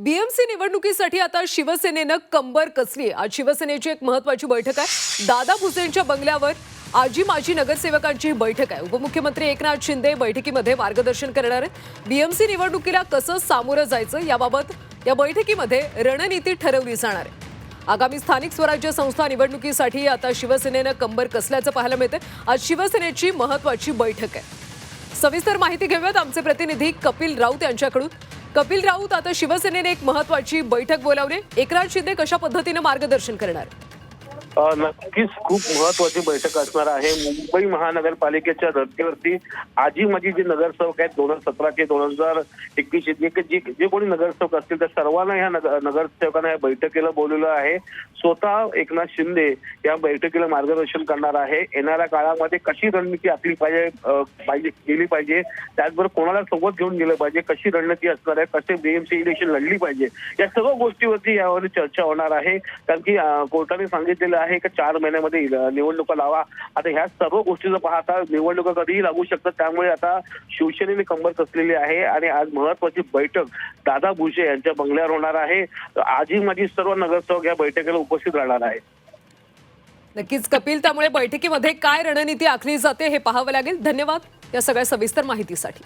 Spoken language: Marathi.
बीएमसी निवडणुकीसाठी आता शिवसेनेनं कंबर कसली आज शिवसेनेची एक महत्वाची बैठक आहे. दादा भुसेंच्या बंगल्यावर आजी माजी नगरसेवकांची बैठक आहे. उपमुख्यमंत्री एकनाथ शिंदे बैठकीमध्ये मार्गदर्शन करणार आहेत. बीएमसी निवडणुकीला कसं सामोरं जायचं याबाबत या बैठकीमध्ये रणनीती ठरवली जाणार आहे. आगामी स्थानिक स्वराज्य संस्था निवडणुकीसाठी आता शिवसेनेनं कंबर कसल्याचं पाहायला मिळतं आज शिवसेनेची महत्वाची बैठक आहे. सविस्तर माहिती घेऊयात आमचे प्रतिनिधी कपिल राऊत यांच्याकडून. कपिल राऊत आता शिवसेनेने एक महत्वाची बैठक बोलावली. एकनाथ शिंदे कशा पद्धतीनं मार्गदर्शन करणार? नक्कीच खूप महत्वाची बैठक असणार आहे. मुंबई महानगरपालिकेच्या धर्तीवरती आजी माझी जे नगरसेवक आहेत दोन हजार सतरा ते दोन हजार एकवीस जे जे जे कोणी नगरसेवक असतील त्या सर्वांना ह्या नगर- नगरसेवकांना या बैठकीला बोलवलं आहे. स्वतः एकनाथ शिंदे या बैठकीला मार्गदर्शन करणार आहे. येणाऱ्या काळामध्ये कशी रणनीती आखली पाहिजे पाहिजे केली पाहिजे त्याचबरोबर कोणाला सोबत घेऊन गेलं पाहिजे कशी रणनीती असणार आहे कसे बीएमसी इलेक्शन लढली पाहिजे या सर्व गोष्टीवरती यावर चर्चा होणार आहे. कारण की कोर्टाने सांगितलेलं आहे की चार महिन्यामध्ये निवडणुका लावा. आता ह्या सर्व गोष्टीचं पाहता निवडणुका कधीही लागू शकतात. त्यामुळे आता शिवसेनेने कंबर कसलेली आहे आणि आज महत्वाची बैठक दादा भुसे यांच्या बंगल्यावर होणार आहे. आजी माझी सर्व नगरसेवक या बैठकीला उपस्थित राहणार आहे नक्कीच. कपिल त्यामुळे बैठकीमध्ये काय रणनीती आखली जाते हे पाहावं लागेल. धन्यवाद या सगळ्या सविस्तर माहितीसाठी.